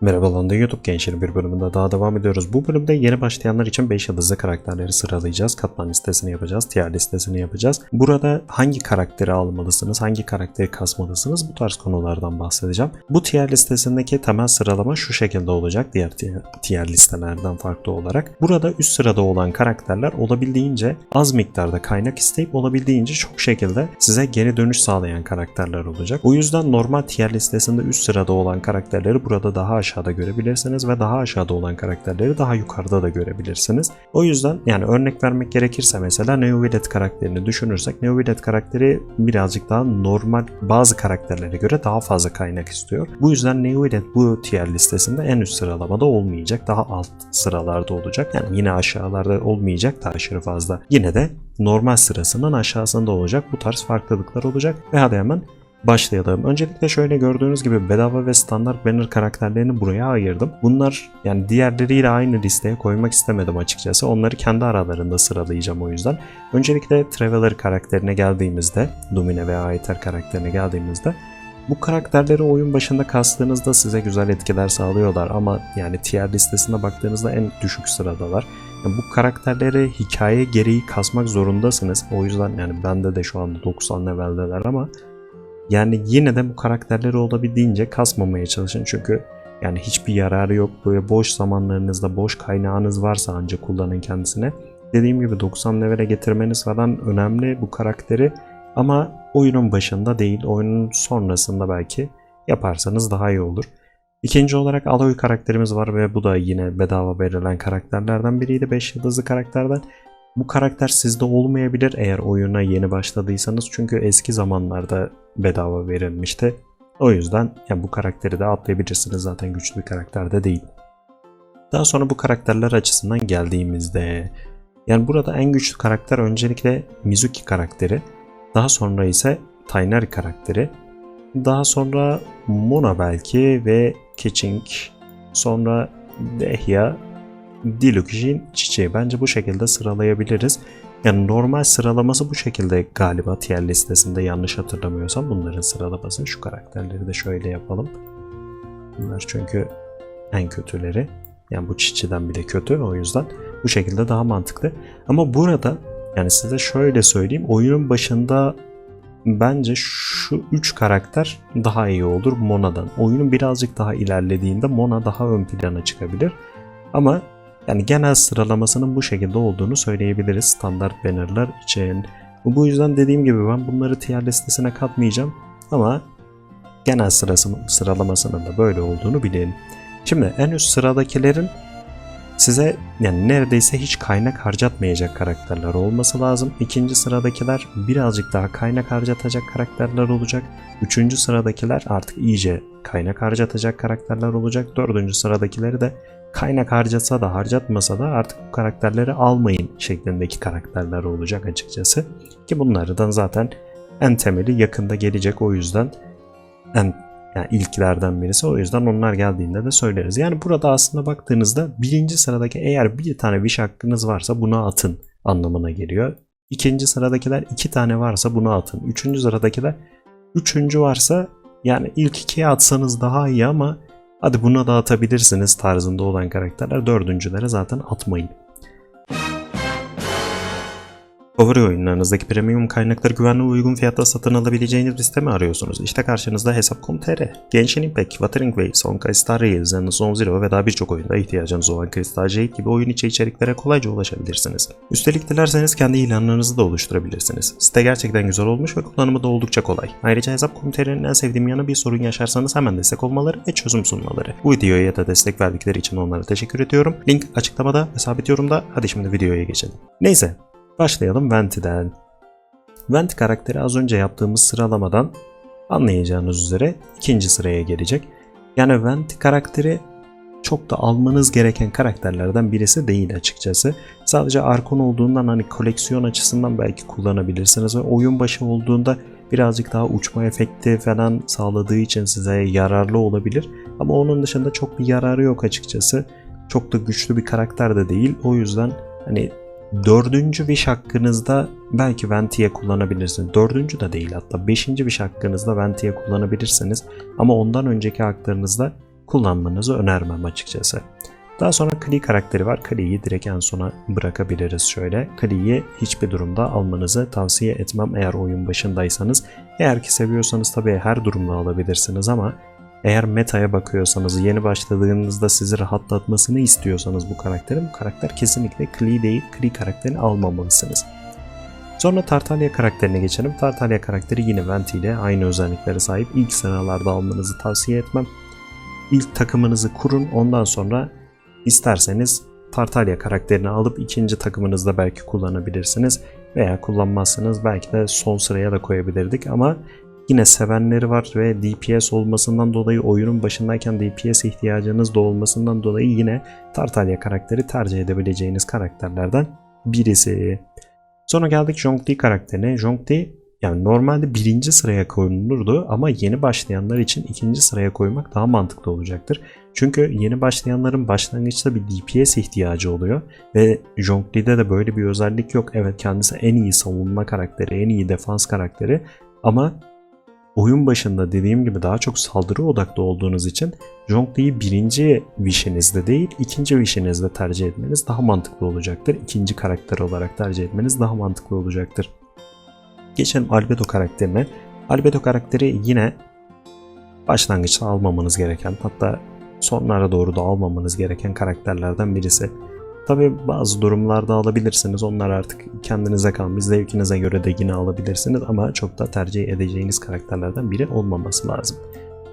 Merhaba Landa YouTube Gençleri bir bölümünde daha devam ediyoruz. Bu bölümde yeni başlayanlar için 5 yıldızlı karakterleri sıralayacağız. Katman listesini yapacağız, tier listesini yapacağız. Burada hangi karakteri almalısınız, hangi karakteri kasmalısınız bu tarz konulardan bahsedeceğim. Bu tier listesindeki temel sıralama şu şekilde olacak diğer tier, tier listelerden farklı olarak. Burada üst sırada olan karakterler olabildiğince az miktarda kaynak isteyip olabildiğince çok şekilde size geri dönüş sağlayan karakterler olacak. O yüzden normal tier listesinde üst sırada olan karakterleri burada daha aşağıda görebilirsiniz ve daha aşağıda olan karakterleri daha yukarıda da görebilirsiniz. O yüzden yani örnek vermek gerekirse mesela Neo Violet karakterini düşünürsek Neo Violet karakteri birazcık daha normal bazı karakterlere göre daha fazla kaynak istiyor. Bu yüzden Neo Violet bu tier listesinde en üst sıralamada olmayacak. Daha alt sıralarda olacak. Yani yine aşağılarda olmayacak da aşırı fazla. Yine de normal sırasının aşağısında olacak. Bu tarz farklılıklar olacak. Ve hadi hemen başlayalım. Öncelikle şöyle gördüğünüz gibi bedava ve standart banner karakterlerini buraya ayırdım. Bunlar yani diğerleriyle aynı listeye koymak istemedim açıkçası. Onları kendi aralarında sıralayacağım o yüzden. Öncelikle Traveler karakterine geldiğimizde, Lumine ve Aether karakterine geldiğimizde bu karakterleri oyun başında kastığınızda size güzel etkiler sağlıyorlar ama yani tier listesine baktığınızda en düşük sıradalar. Yani bu karakterleri hikaye gereği kasmak zorundasınız. O yüzden yani bende de şu anda 90 leveldeler ama yani yine de bu karakterleri olabildiğince kasmamaya çalışın çünkü yani hiçbir yararı yok. Böyle boş zamanlarınızda boş kaynağınız varsa ancak kullanın kendisine. Dediğim gibi 90 levele getirmeniz falan önemli bu karakteri ama oyunun başında değil oyunun sonrasında belki yaparsanız daha iyi olur. İkinci olarak Aloy karakterimiz var ve bu da yine bedava verilen karakterlerden biriydi 5 yıldızlı karakterden. Bu karakter sizde olmayabilir eğer oyuna yeni başladıysanız çünkü eski zamanlarda bedava verilmişti. O yüzden yani bu karakteri de atlayabilirsiniz zaten güçlü bir karakter de değil. Daha sonra bu karakterler açısından geldiğimizde yani burada en güçlü karakter öncelikle Mizuki karakteri. Daha sonra ise Tainari karakteri. Daha sonra Mona belki ve Keqing. Sonra Dehya, Dilukshin çiçeği. Bence bu şekilde sıralayabiliriz. Yani normal sıralaması bu şekilde galiba tier listesinde yanlış hatırlamıyorsam bunların sıralaması şu karakterleri de şöyle yapalım. Bunlar çünkü en kötüleri. Yani bu çiçiden bile kötü o yüzden bu şekilde daha mantıklı. Ama burada yani size şöyle söyleyeyim oyunun başında bence şu 3 karakter daha iyi olur Mona'dan. Oyunun birazcık daha ilerlediğinde Mona daha ön plana çıkabilir. Ama yani genel sıralamasının bu şekilde olduğunu söyleyebiliriz standart bannerlar için. Bu yüzden dediğim gibi ben bunları tier listesine katmayacağım ama genel sırası, sıralamasının da böyle olduğunu bilin. Şimdi en üst sıradakilerin size yani neredeyse hiç kaynak harcatmayacak karakterler olması lazım. İkinci sıradakiler birazcık daha kaynak harcatacak karakterler olacak. Üçüncü sıradakiler artık iyice kaynak harcatacak karakterler olacak. Dördüncü sıradakileri de kaynak harcatsa da harcatmasa da artık bu karakterleri almayın şeklindeki karakterler olacak açıkçası. Ki bunlardan zaten en temeli yakında gelecek o yüzden en yani ilklerden birisi. O yüzden onlar geldiğinde de söyleriz. Yani burada aslında baktığınızda birinci sıradaki eğer bir tane wish hakkınız varsa buna atın anlamına geliyor. İkinci sıradakiler iki tane varsa buna atın. Üçüncü sıradakiler üçüncü varsa yani ilk ikiye atsanız daha iyi ama hadi buna da atabilirsiniz tarzında olan karakterler. Dördüncülere zaten atmayın. Favori oyunlarınızdaki premium kaynakları güvenli ve uygun fiyatta satın alabileceğiniz bir site mi arıyorsunuz? İşte karşınızda Hesap.com.tr. Genshin Impact, Wuthering Waves, Honkai Star Rail, Zen Zone Zero ve daha birçok oyunda ihtiyacınız olan Crystal Jade gibi oyun içi içeriklere kolayca ulaşabilirsiniz. Üstelik dilerseniz kendi ilanlarınızı da oluşturabilirsiniz. Site gerçekten güzel olmuş ve kullanımı da oldukça kolay. Ayrıca Hesap.com.tr'nin en sevdiğim yanı bir sorun yaşarsanız hemen destek olmaları ve çözüm sunmaları. Bu videoya da destek verdikleri için onlara teşekkür ediyorum. Link açıklamada ve sabit yorumda. Hadi şimdi videoya geçelim. Neyse Başlayalım Venti'den. Venti karakteri az önce yaptığımız sıralamadan anlayacağınız üzere ikinci sıraya gelecek. Yani Venti karakteri çok da almanız gereken karakterlerden birisi değil açıkçası. Sadece Arkon olduğundan hani koleksiyon açısından belki kullanabilirsiniz ve oyun başı olduğunda birazcık daha uçma efekti falan sağladığı için size yararlı olabilir. Ama onun dışında çok bir yararı yok açıkçası. Çok da güçlü bir karakter de değil. O yüzden hani Dördüncü wish hakkınızda belki Venti'ye kullanabilirsiniz. Dördüncü de değil hatta beşinci wish hakkınızda Venti'ye kullanabilirsiniz. Ama ondan önceki haklarınızda kullanmanızı önermem açıkçası. Daha sonra Klee karakteri var. Klee'yi direkt en sona bırakabiliriz şöyle. Klee'yi hiçbir durumda almanızı tavsiye etmem eğer oyun başındaysanız. Eğer ki seviyorsanız tabii her durumda alabilirsiniz ama eğer metaya bakıyorsanız, yeni başladığınızda sizi rahatlatmasını istiyorsanız bu karakterin, bu karakter kesinlikle Klee değil, Klee karakterini almamalısınız. Sonra Tartaglia karakterine geçelim. Tartaglia karakteri yine Venti ile aynı özelliklere sahip. İlk sıralarda almanızı tavsiye etmem. İlk takımınızı kurun, ondan sonra isterseniz Tartaglia karakterini alıp ikinci takımınızda belki kullanabilirsiniz. Veya kullanmazsınız belki de son sıraya da koyabilirdik ama yine sevenleri var ve DPS olmasından dolayı oyunun başındayken DPS ihtiyacınız da olmasından dolayı yine Tartaglia karakteri tercih edebileceğiniz karakterlerden birisi. Sonra geldik Zhongli karakterine. Zhongli yani normalde birinci sıraya koyulurdu ama yeni başlayanlar için ikinci sıraya koymak daha mantıklı olacaktır. Çünkü yeni başlayanların başlangıçta bir DPS ihtiyacı oluyor ve Zhongli'de de böyle bir özellik yok. Evet kendisi en iyi savunma karakteri, en iyi defans karakteri ama oyun başında dediğim gibi daha çok saldırı odaklı olduğunuz için Zhongli'yi birinci wish'inizde değil ikinci wish'inizde tercih etmeniz daha mantıklı olacaktır. İkinci karakter olarak tercih etmeniz daha mantıklı olacaktır. Geçelim Albedo karakterine. Albedo karakteri yine başlangıçta almamanız gereken hatta sonlara doğru da almamanız gereken karakterlerden birisi. Tabi bazı durumlarda alabilirsiniz. Onlar artık kendinize kalmış. Zevkinize göre de yine alabilirsiniz ama çok da tercih edeceğiniz karakterlerden biri olmaması lazım.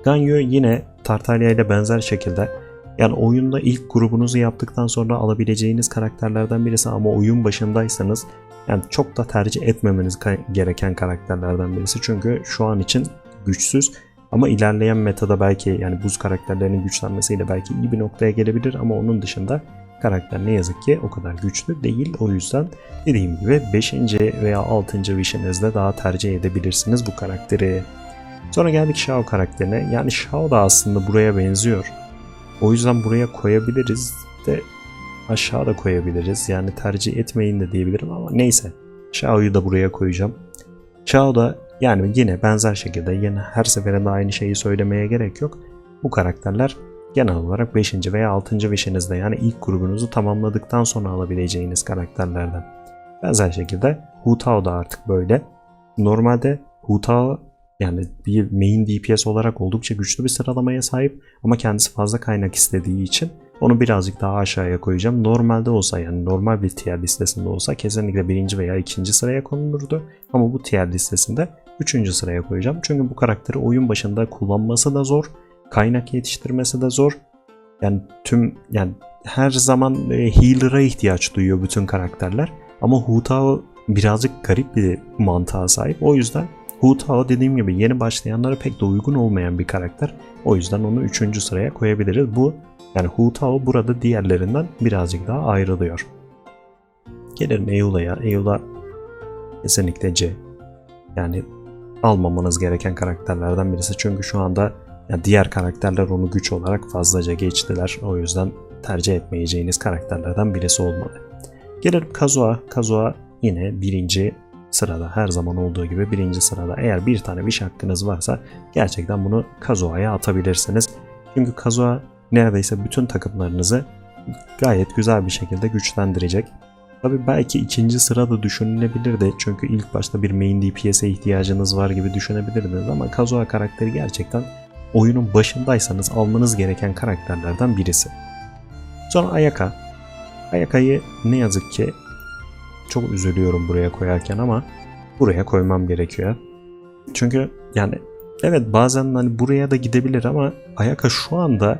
Ganyu yine Tartaglia ile benzer şekilde yani oyunda ilk grubunuzu yaptıktan sonra alabileceğiniz karakterlerden birisi ama oyun başındaysanız yani çok da tercih etmemeniz gereken karakterlerden birisi. Çünkü şu an için güçsüz ama ilerleyen metada belki yani buz karakterlerinin güçlenmesiyle belki iyi bir noktaya gelebilir ama onun dışında karakter ne yazık ki o kadar güçlü değil. O yüzden dediğim gibi 5. veya 6. wish'inizde daha tercih edebilirsiniz bu karakteri. Sonra geldik Shao karakterine. Yani Shao da aslında buraya benziyor. O yüzden buraya koyabiliriz de aşağı da koyabiliriz. Yani tercih etmeyin de diyebilirim ama neyse. Shao'yu da buraya koyacağım. Shao da yani yine benzer şekilde yine her seferinde aynı şeyi söylemeye gerek yok. Bu karakterler genel olarak 5. veya 6. wish'inizde yani ilk grubunuzu tamamladıktan sonra alabileceğiniz karakterlerden. Benzer şekilde Hu Tao da artık böyle. Normalde Hu Tao yani bir main DPS olarak oldukça güçlü bir sıralamaya sahip ama kendisi fazla kaynak istediği için onu birazcık daha aşağıya koyacağım. Normalde olsa yani normal bir tier listesinde olsa kesinlikle birinci veya ikinci sıraya konulurdu. Ama bu tier listesinde üçüncü sıraya koyacağım. Çünkü bu karakteri oyun başında kullanması da zor. Kaynak yetiştirmesi de zor. Yani tüm yani her zaman e, healer'a ihtiyaç duyuyor bütün karakterler. Ama Hu Tao birazcık garip bir mantığa sahip. O yüzden Hu Tao dediğim gibi yeni başlayanlara pek de uygun olmayan bir karakter. O yüzden onu 3. sıraya koyabiliriz. Bu yani Hu Tao burada diğerlerinden birazcık daha ayrılıyor. Gelelim Eula'ya. Eula kesinlikle C. Yani almamanız gereken karakterlerden birisi. Çünkü şu anda yani diğer karakterler onu güç olarak fazlaca geçtiler. O yüzden tercih etmeyeceğiniz karakterlerden birisi olmalı. Gelelim Kazuha. Kazuha yine birinci sırada her zaman olduğu gibi birinci sırada eğer bir tane wish hakkınız varsa gerçekten bunu Kazuha'ya atabilirsiniz. Çünkü Kazuha neredeyse bütün takımlarınızı gayet güzel bir şekilde güçlendirecek. Tabi belki ikinci sırada düşünülebilirdi çünkü ilk başta bir main DPS'e ihtiyacınız var gibi düşünebilirdiniz ama Kazuha karakteri gerçekten oyunun başındaysanız almanız gereken karakterlerden birisi. Sonra Ayaka. Ayaka'yı ne yazık ki çok üzülüyorum buraya koyarken ama buraya koymam gerekiyor. Çünkü yani evet bazen hani buraya da gidebilir ama Ayaka şu anda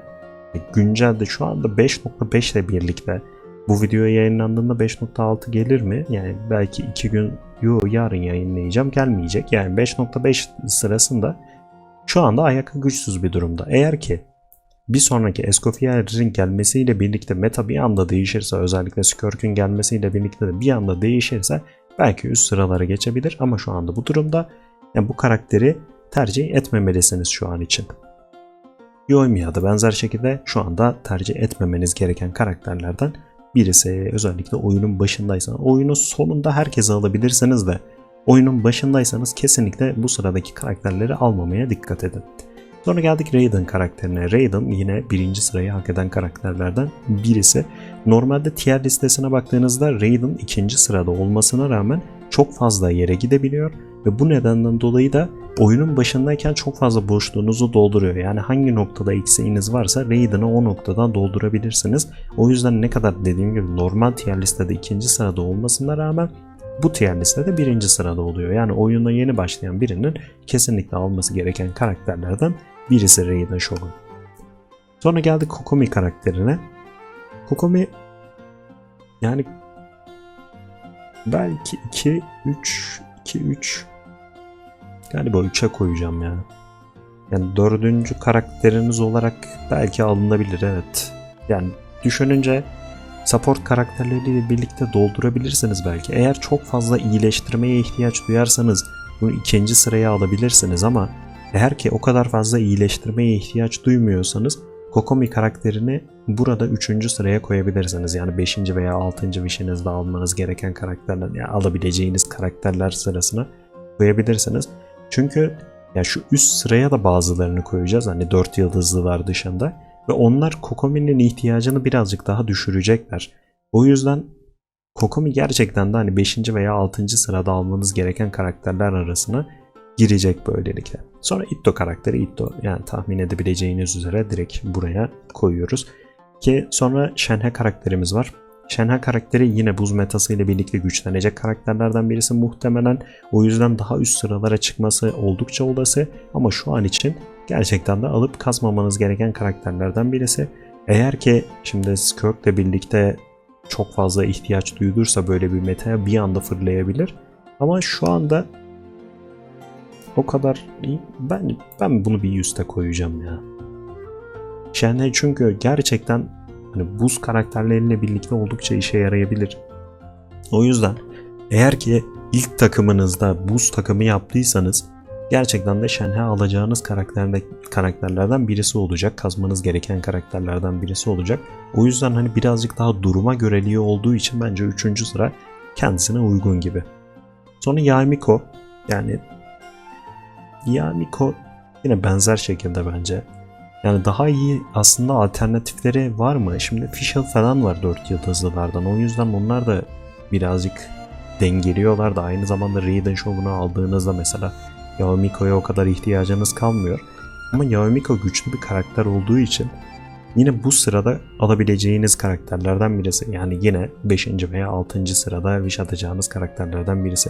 güncelde şu anda 5.5 ile birlikte bu video yayınlandığında 5.6 gelir mi? Yani belki 2 gün yo yarın yayınlayacağım gelmeyecek. Yani 5.5 sırasında şu anda Ayaka güçsüz bir durumda. Eğer ki bir sonraki Escoffier'in gelmesiyle birlikte meta bir anda değişirse özellikle Skirk'ün gelmesiyle birlikte de bir anda değişirse belki üst sıralara geçebilir ama şu anda bu durumda yani bu karakteri tercih etmemelisiniz şu an için. Yoimiya da benzer şekilde şu anda tercih etmemeniz gereken karakterlerden birisi. Özellikle oyunun başındaysanız. Oyunun sonunda herkese alabilirsiniz de oyunun başındaysanız kesinlikle bu sıradaki karakterleri almamaya dikkat edin. Sonra geldik Raiden karakterine. Raiden yine birinci sırayı hak eden karakterlerden birisi. Normalde tier listesine baktığınızda Raiden ikinci sırada olmasına rağmen çok fazla yere gidebiliyor ve bu nedenden dolayı da oyunun başındayken çok fazla boşluğunuzu dolduruyor. Yani hangi noktada eksiğiniz varsa Raiden'ı o noktadan doldurabilirsiniz. O yüzden ne kadar dediğim gibi normal tier listede ikinci sırada olmasına rağmen bu tier listede birinci sırada oluyor. Yani oyuna yeni başlayan birinin kesinlikle alması gereken karakterlerden birisi Raiden Shogun. Sonra geldik Kokomi karakterine. Kokomi yani belki 2 3 2 3 galiba 3'e koyacağım ya. Yani dördüncü karakteriniz olarak belki alınabilir evet. Yani düşününce support karakterleriyle birlikte doldurabilirsiniz belki. Eğer çok fazla iyileştirmeye ihtiyaç duyarsanız bunu ikinci sıraya alabilirsiniz ama eğer ki o kadar fazla iyileştirmeye ihtiyaç duymuyorsanız Kokomi karakterini burada 3. sıraya koyabilirsiniz. Yani 5. veya 6. wish'inizde almanız gereken karakterler, yani alabileceğiniz karakterler sırasına koyabilirsiniz. Çünkü ya şu üst sıraya da bazılarını koyacağız. Hani 4 yıldızlılar dışında. Ve onlar Kokomi'nin ihtiyacını birazcık daha düşürecekler. O yüzden Kokomi gerçekten de hani 5. veya 6. sırada almanız gereken karakterler arasına girecek böylelikle. Sonra Itto karakteri Itto yani tahmin edebileceğiniz üzere direkt buraya koyuyoruz. Ki sonra Shenhe karakterimiz var. Shenhe karakteri yine buz metası ile birlikte güçlenecek karakterlerden birisi muhtemelen. O yüzden daha üst sıralara çıkması oldukça olası ama şu an için gerçekten de alıp kazmamanız gereken karakterlerden birisi. Eğer ki şimdi Skirk'le birlikte çok fazla ihtiyaç duyulursa böyle bir metaya bir anda fırlayabilir. Ama şu anda o kadar iyi. Ben, ben bunu bir üste koyacağım ya. Shenhe çünkü gerçekten hani buz karakterleriyle birlikte oldukça işe yarayabilir. O yüzden eğer ki ilk takımınızda buz takımı yaptıysanız gerçekten de Shenhe alacağınız karakterde, karakterlerden birisi olacak. Kazmanız gereken karakterlerden birisi olacak. O yüzden hani birazcık daha duruma göreliği olduğu için bence 3. sıra kendisine uygun gibi. Sonra Yamiko yani Yamiko yine benzer şekilde bence. Yani daha iyi aslında alternatifleri var mı? Şimdi Fischl falan var 4 yıldızlılardan. O yüzden onlar da birazcık dengeliyorlar da aynı zamanda Raiden Show'unu aldığınızda mesela Yamiko'ya o kadar ihtiyacınız kalmıyor. Ama Yamiko güçlü bir karakter olduğu için yine bu sırada alabileceğiniz karakterlerden birisi. Yani yine 5. veya 6. sırada wish atacağınız karakterlerden birisi.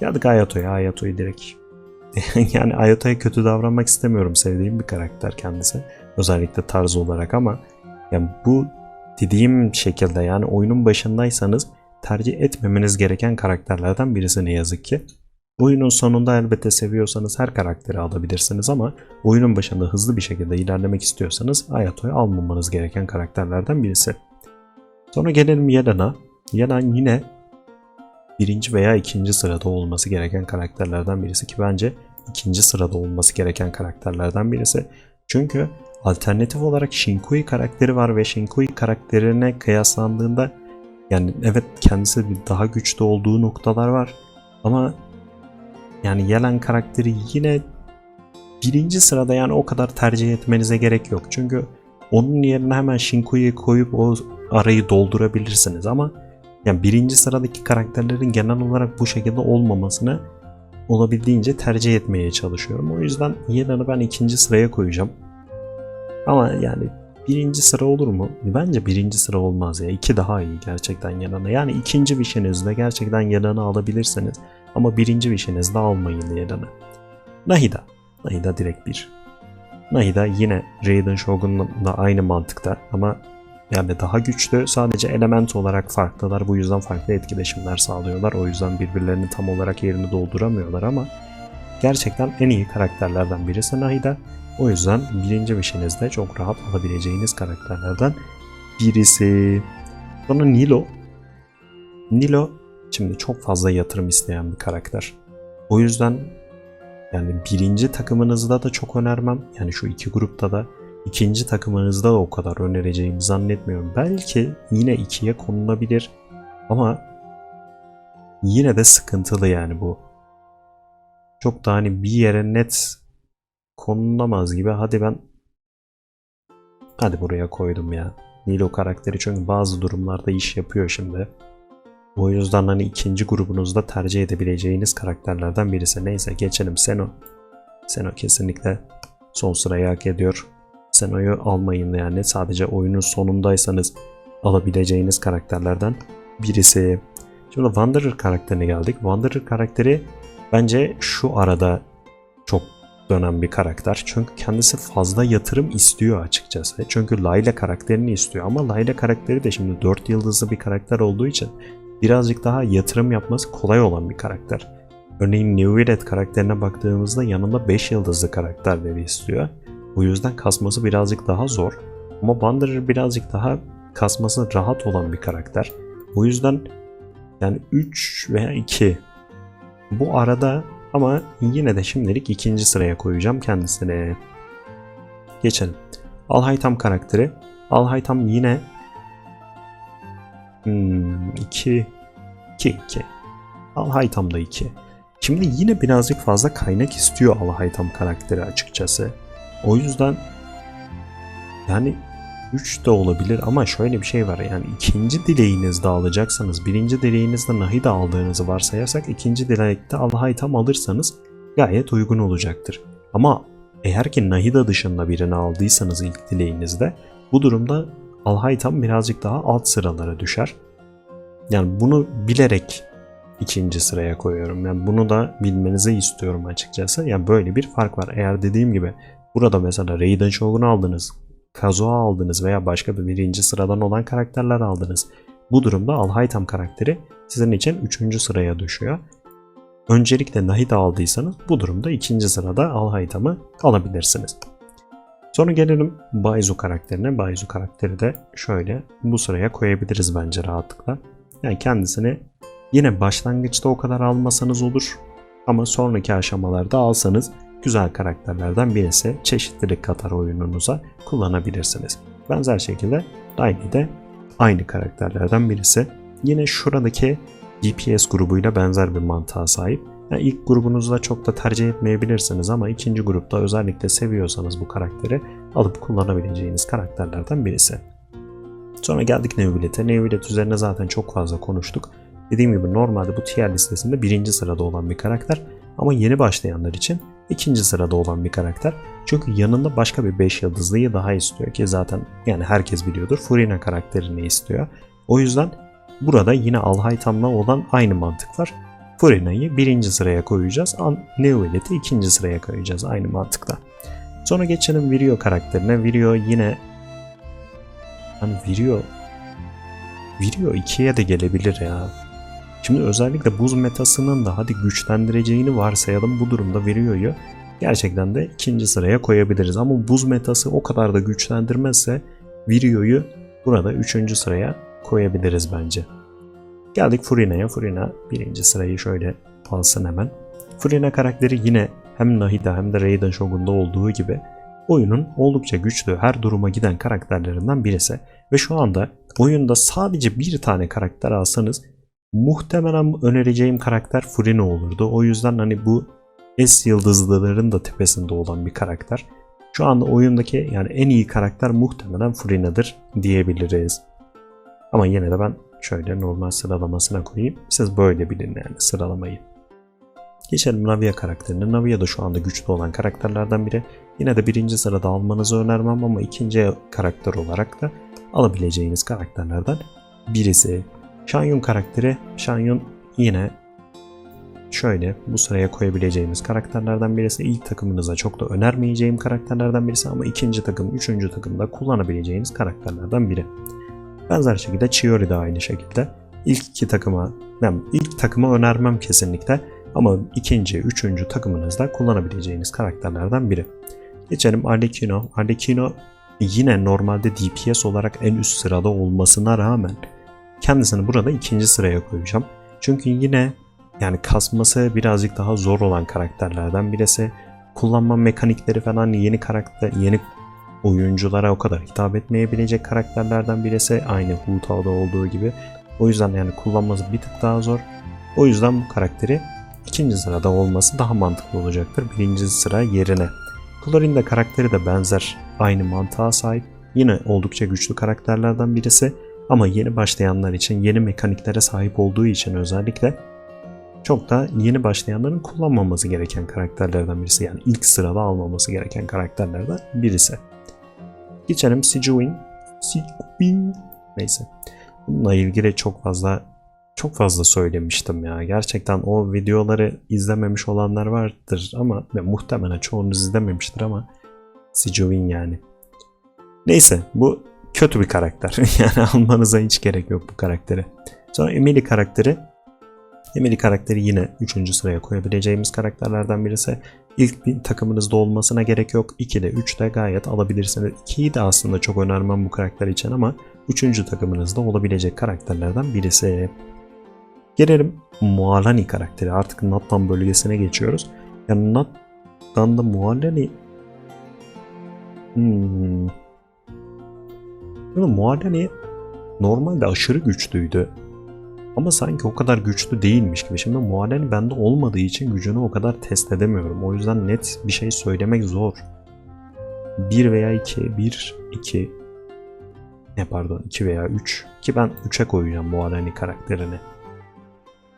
Geldik Ayato'ya. Ayato'yu direkt yani Ayata'ya kötü davranmak istemiyorum. Sevdiğim bir karakter kendisi. Özellikle tarz olarak ama yani bu dediğim şekilde yani oyunun başındaysanız tercih etmemeniz gereken karakterlerden birisi ne yazık ki. Oyunun sonunda elbette seviyorsanız her karakteri alabilirsiniz ama oyunun başında hızlı bir şekilde ilerlemek istiyorsanız Ayato'yu almamanız gereken karakterlerden birisi. Sonra gelelim Yelan'a. Yelan yine birinci veya ikinci sırada olması gereken karakterlerden birisi ki bence ikinci sırada olması gereken karakterlerden birisi. Çünkü alternatif olarak Shinkui karakteri var ve Shinkui karakterine kıyaslandığında yani evet kendisi daha güçlü olduğu noktalar var ama yani Yelen karakteri yine birinci sırada yani o kadar tercih etmenize gerek yok. Çünkü onun yerine hemen Shinkui'yi koyup o arayı doldurabilirsiniz ama yani birinci sıradaki karakterlerin genel olarak bu şekilde olmamasını olabildiğince tercih etmeye çalışıyorum. O yüzden Yelan'ı ben ikinci sıraya koyacağım. Ama yani birinci sıra olur mu? Bence birinci sıra olmaz ya. İki daha iyi gerçekten Yelan'a. Yani ikinci vişenizde gerçekten Yelan'ı alabilirsiniz. Ama birinci vişenizde almayın Yelan'ı. Nahida. Nahida direkt bir. Nahida yine Raiden Shogun'la aynı mantıkta ama yani daha güçlü sadece element olarak farklılar. Bu yüzden farklı etkileşimler sağlıyorlar. O yüzden birbirlerini tam olarak yerini dolduramıyorlar ama gerçekten en iyi karakterlerden birisi Nahida. O yüzden birinci vişinizde çok rahat alabileceğiniz karakterlerden birisi. Sonra Nilo. Nilo şimdi çok fazla yatırım isteyen bir karakter. O yüzden yani birinci takımınızda da çok önermem. Yani şu iki grupta da ikinci takımınızda da o kadar önereceğimi zannetmiyorum. Belki yine ikiye konulabilir ama yine de sıkıntılı yani bu. Çok da hani bir yere net konulamaz gibi. Hadi ben hadi buraya koydum ya. Nilo karakteri çünkü bazı durumlarda iş yapıyor şimdi. O yüzden hani ikinci grubunuzda tercih edebileceğiniz karakterlerden birisi. Neyse geçelim Seno. Seno kesinlikle son sırayı hak ediyor. Seno'yu almayın yani sadece oyunun sonundaysanız alabileceğiniz karakterlerden birisi. Şimdi Wanderer karakterine geldik. Wanderer karakteri bence şu arada çok dönen bir karakter. Çünkü kendisi fazla yatırım istiyor açıkçası. Çünkü Layla karakterini istiyor ama Layla karakteri de şimdi 4 yıldızlı bir karakter olduğu için birazcık daha yatırım yapması kolay olan bir karakter. Örneğin New Violet karakterine baktığımızda yanında 5 yıldızlı karakterleri istiyor. Bu yüzden kasması birazcık daha zor. Ama Wanderer birazcık daha kasması rahat olan bir karakter. O yüzden yani 3 veya 2 bu arada ama yine de şimdilik ikinci sıraya koyacağım kendisini. Geçelim. Alhaytam karakteri. Alhaytam yine 2 2 2. Alhaytam da 2. Şimdi yine birazcık fazla kaynak istiyor Alhaytam karakteri açıkçası. O yüzden yani 3 de olabilir ama şöyle bir şey var yani ikinci dileğinizde alacaksanız birinci dileğinizde Nahida aldığınızı varsayarsak ikinci dilekte Alhaytam alırsanız gayet uygun olacaktır. Ama eğer ki Nahida dışında birini aldıysanız ilk dileğinizde bu durumda Alhaytam birazcık daha alt sıralara düşer. Yani bunu bilerek ikinci sıraya koyuyorum. Yani bunu da bilmenizi istiyorum açıkçası. Yani böyle bir fark var. Eğer dediğim gibi burada mesela Raiden Shogun'u aldınız, Kazuha aldınız veya başka bir birinci sıradan olan karakterler aldınız. Bu durumda Alhaytam karakteri sizin için üçüncü sıraya düşüyor. Öncelikle Nahida aldıysanız bu durumda ikinci sırada Alhaytam'ı alabilirsiniz. Sonra gelelim Baizu karakterine. Baizu karakteri de şöyle bu sıraya koyabiliriz bence rahatlıkla. Yani kendisini yine başlangıçta o kadar almasanız olur ama sonraki aşamalarda alsanız güzel karakterlerden birisi çeşitlilik katar oyununuza kullanabilirsiniz. Benzer şekilde Riley de aynı karakterlerden birisi. Yine şuradaki GPS grubuyla benzer bir mantığa sahip. Yani ilk grubunuzda çok da tercih etmeyebilirsiniz ama ikinci grupta özellikle seviyorsanız bu karakteri alıp kullanabileceğiniz karakterlerden birisi. Sonra geldik Neuvillet'e. Neuvillet üzerine zaten çok fazla konuştuk. Dediğim gibi normalde bu tier listesinde birinci sırada olan bir karakter ama yeni başlayanlar için ikinci sırada olan bir karakter. Çünkü yanında başka bir 5 yıldızlıyı daha istiyor ki zaten yani herkes biliyordur Furina karakterini istiyor. O yüzden burada yine Alhaytam'la olan aynı mantık var. Furina'yı birinci sıraya koyacağız. Neuvillet'i ikinci sıraya koyacağız aynı mantıkla. Sonra geçelim Virio karakterine. Virio yine hani Virio Virio 2'ye de gelebilir ya. Şimdi özellikle buz metasının da hadi güçlendireceğini varsayalım bu durumda Virio'yu gerçekten de ikinci sıraya koyabiliriz. Ama buz metası o kadar da güçlendirmezse Virio'yu burada üçüncü sıraya koyabiliriz bence. Geldik Furina'ya. Furina birinci sırayı şöyle alsın hemen. Furina karakteri yine hem Nahida hem de Raiden Shogun'da olduğu gibi oyunun oldukça güçlü her duruma giden karakterlerinden birisi. Ve şu anda oyunda sadece bir tane karakter alsanız muhtemelen önereceğim karakter Furina olurdu. O yüzden hani bu S yıldızlıların da tepesinde olan bir karakter. Şu anda oyundaki yani en iyi karakter muhtemelen Furina'dır diyebiliriz. Ama yine de ben şöyle normal sıralamasına koyayım. Siz böyle bilin yani sıralamayı. Geçelim Navia karakterine. Navia da şu anda güçlü olan karakterlerden biri. Yine de birinci sırada almanızı önermem ama ikinci karakter olarak da alabileceğiniz karakterlerden birisi. Shanyun karakteri. Shanyun yine şöyle bu sıraya koyabileceğimiz karakterlerden birisi. İlk takımınıza çok da önermeyeceğim karakterlerden birisi ama ikinci takım, üçüncü takımda kullanabileceğiniz karakterlerden biri. Benzer şekilde Chiori de aynı şekilde. İlk iki takıma, yani ilk takıma önermem kesinlikle ama ikinci, üçüncü takımınızda kullanabileceğiniz karakterlerden biri. Geçelim Arlecchino. Arlecchino yine normalde DPS olarak en üst sırada olmasına rağmen kendisini burada ikinci sıraya koyacağım. Çünkü yine yani kasması birazcık daha zor olan karakterlerden birisi. Kullanma mekanikleri falan yeni karakter, yeni oyunculara o kadar hitap etmeyebilecek karakterlerden birisi. Aynı Hu Tao'da olduğu gibi. O yüzden yani kullanması bir tık daha zor. O yüzden bu karakteri ikinci sırada olması daha mantıklı olacaktır. Birinci sıra yerine. Chlorine de karakteri de benzer aynı mantığa sahip. Yine oldukça güçlü karakterlerden birisi ama yeni başlayanlar için yeni mekaniklere sahip olduğu için özellikle çok da yeni başlayanların kullanmaması gereken karakterlerden birisi. Yani ilk sırada almaması gereken karakterlerden birisi. Geçelim Sijuin. Sijuin. Neyse. Bununla ilgili çok fazla çok fazla söylemiştim ya. Gerçekten o videoları izlememiş olanlar vardır ama ve muhtemelen çoğunuz izlememiştir ama Sijuin yani. Neyse bu kötü bir karakter. yani almanıza hiç gerek yok bu karakteri. Sonra Emily karakteri. Emily karakteri yine 3. sıraya koyabileceğimiz karakterlerden birisi. İlk bir takımınızda olmasına gerek yok. 2'de 3'te gayet alabilirsiniz. 2'yi de aslında çok önermem bu karakter için ama 3. takımınızda olabilecek karakterlerden birisi. Gelelim Mualani karakteri. Artık Natlan bölgesine geçiyoruz. Yani Natlan'da Mualani hmm. Mualani normalde aşırı güçlüydü. Ama sanki o kadar güçlü değilmiş gibi. Şimdi Mualeni bende olmadığı için gücünü o kadar test edemiyorum. O yüzden net bir şey söylemek zor. 1 veya 2, 1, 2, ne pardon 2 veya 3 ki ben 3'e koyacağım Mualeni karakterini.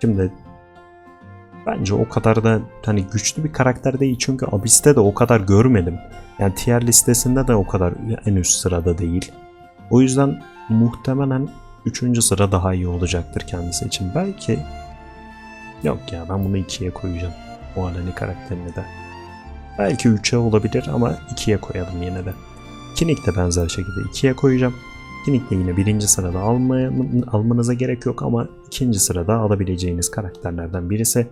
Şimdi bence o kadar da hani güçlü bir karakter değil çünkü Abyss'te de o kadar görmedim. Yani tier listesinde de o kadar en üst sırada değil. O yüzden muhtemelen 3. sıra daha iyi olacaktır kendisi için. Belki yok ya ben bunu 2'ye koyacağım. O Alani karakterini de. Belki 3'e olabilir ama 2'ye koyalım yine de. Kinik de benzer şekilde 2'ye koyacağım. Kinik de yine birinci sırada almaya, almanıza gerek yok ama ikinci sırada alabileceğiniz karakterlerden birisi.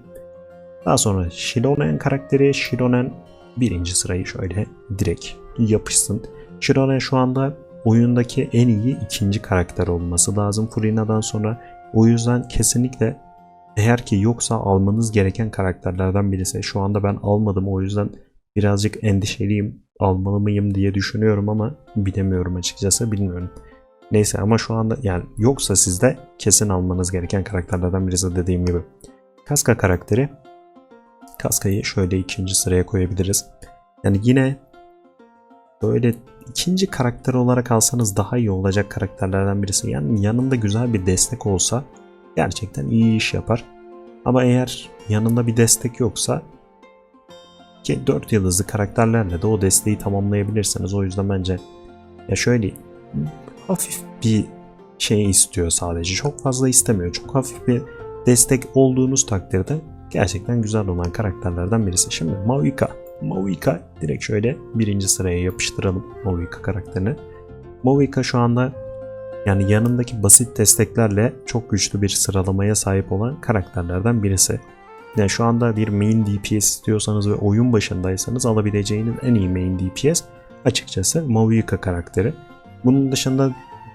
Daha sonra Shironen karakteri. Shironen birinci sırayı şöyle direkt yapışsın. Shironen şu anda oyundaki en iyi ikinci karakter olması lazım Furina'dan sonra. O yüzden kesinlikle eğer ki yoksa almanız gereken karakterlerden birisi. Şu anda ben almadım o yüzden birazcık endişeliyim. Almalı mıyım diye düşünüyorum ama bilemiyorum açıkçası bilmiyorum. Neyse ama şu anda yani yoksa sizde kesin almanız gereken karakterlerden birisi dediğim gibi. Kaska karakteri. Kaska'yı şöyle ikinci sıraya koyabiliriz. Yani yine böyle ikinci karakter olarak alsanız daha iyi olacak karakterlerden birisi. Yani yanında güzel bir destek olsa gerçekten iyi iş yapar. Ama eğer yanında bir destek yoksa ki 4 yıldızlı karakterlerle de o desteği tamamlayabilirsiniz. O yüzden bence ya şöyle hafif bir şey istiyor sadece. Çok fazla istemiyor. Çok hafif bir destek olduğunuz takdirde gerçekten güzel olan karakterlerden birisi. Şimdi Mavica Mavica direkt şöyle birinci sıraya yapıştıralım Mavica karakterini. Mavica şu anda yani yanındaki basit desteklerle çok güçlü bir sıralamaya sahip olan karakterlerden birisi. Yani şu anda bir main DPS istiyorsanız ve oyun başındaysanız alabileceğiniz en iyi main DPS açıkçası Mavica karakteri. Bunun dışında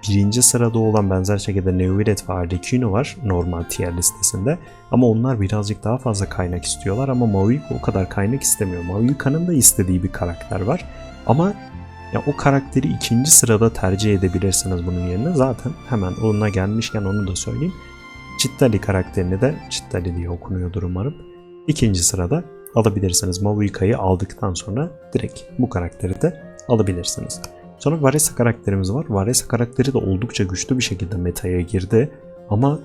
birinci sırada olan benzer şekilde Neuvillet ve Arlecchino var normal tier listesinde. Ama onlar birazcık daha fazla kaynak istiyorlar ama Mavica o kadar kaynak istemiyor. Mavica'nın da istediği bir karakter var. Ama ya o karakteri ikinci sırada tercih edebilirsiniz bunun yerine. Zaten hemen onunla gelmişken onu da söyleyeyim. Cittali karakterini de Cittali diye okunuyordur umarım. İkinci sırada alabilirsiniz. Mavica'yı aldıktan sonra direkt bu karakteri de alabilirsiniz. Sonra Varesa karakterimiz var. Varesa karakteri de oldukça güçlü bir şekilde metaya girdi. Ama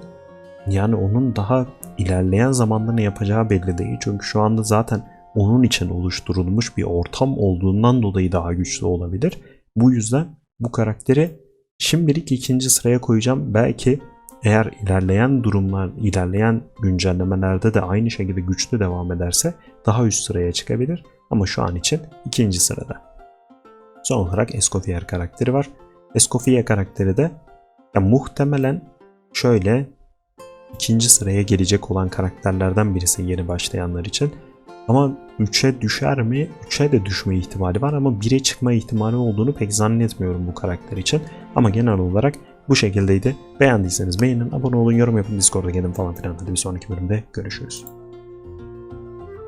yani onun daha ilerleyen zamanda ne yapacağı belli değil. Çünkü şu anda zaten onun için oluşturulmuş bir ortam olduğundan dolayı daha güçlü olabilir. Bu yüzden bu karakteri şimdilik ikinci sıraya koyacağım. Belki eğer ilerleyen durumlar, ilerleyen güncellemelerde de aynı şekilde güçlü devam ederse daha üst sıraya çıkabilir. Ama şu an için ikinci sırada. Son olarak Escoffier karakteri var. Escoffier karakteri de ya muhtemelen şöyle ikinci sıraya gelecek olan karakterlerden birisi yeni başlayanlar için. Ama 3'e düşer mi? 3'e de düşme ihtimali var ama 1'e çıkma ihtimali olduğunu pek zannetmiyorum bu karakter için. Ama genel olarak bu şekildeydi. Beğendiyseniz beğenin, abone olun, yorum yapın, Discord'a gelin falan filan. Hadi bir sonraki bölümde görüşürüz.